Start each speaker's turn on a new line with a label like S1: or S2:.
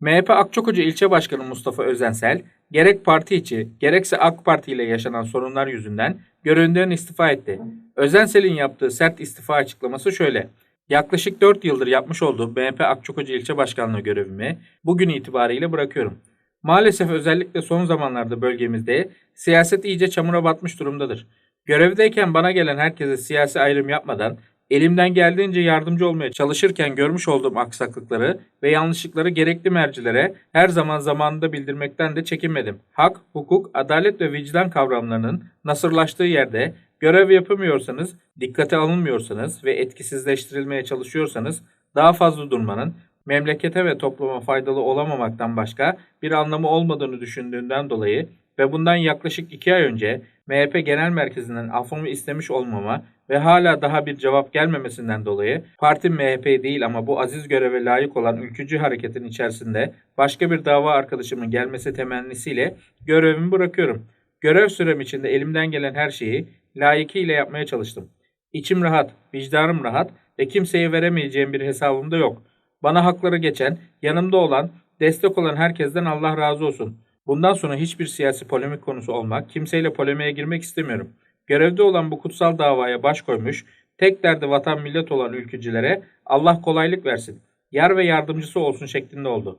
S1: MHP Akçakoca İlçe Başkanı Mustafa Özensel, gerek parti içi gerekse AK Parti ile yaşanan sorunlar yüzünden görevinden istifa etti. Özensel'in yaptığı sert istifa açıklaması şöyle. Yaklaşık 4 yıldır yapmış olduğum MHP Akçakoca İlçe Başkanlığı görevimi bugün itibariyle bırakıyorum. Maalesef özellikle son zamanlarda bölgemizde siyaset iyice çamura batmış durumdadır. Görevdeyken bana gelen herkese siyasi ayrım yapmadan elimden geldiğince yardımcı olmaya çalışırken görmüş olduğum aksaklıkları ve yanlışlıkları gerekli mercilere her zaman zamanında bildirmekten de çekinmedim. Hak, hukuk, adalet ve vicdan kavramlarının nasırlaştığı yerde görev yapamıyorsanız, dikkate alınmıyorsanız ve etkisizleştirilmeye çalışıyorsanız daha fazla durmanın memlekete ve topluma faydalı olamamaktan başka bir anlamı olmadığını düşündüğünden dolayı ve bundan yaklaşık iki ay önce MHP Genel Merkezi'nden affımı istemiş olmama ve hala daha bir cevap gelmemesinden dolayı parti MHP değil ama bu aziz göreve layık olan ülkücü hareketin içerisinde başka bir dava arkadaşımın gelmesi temennisiyle görevimi bırakıyorum. Görev sürem içinde elimden gelen her şeyi layıkıyla yapmaya çalıştım. İçim rahat, vicdanım rahat ve kimseye veremeyeceğim bir hesabım da yok. Bana hakları geçen, yanımda olan, destek olan herkesten Allah razı olsun. Bundan sonra hiçbir siyasi polemik konusu olmak, kimseyle polemiğe girmek istemiyorum. Görevde olan bu kutsal davaya baş koymuş, tek derdi vatan millet olan ülkücülere Allah kolaylık versin, yar ve yardımcısı olsun şeklinde oldu.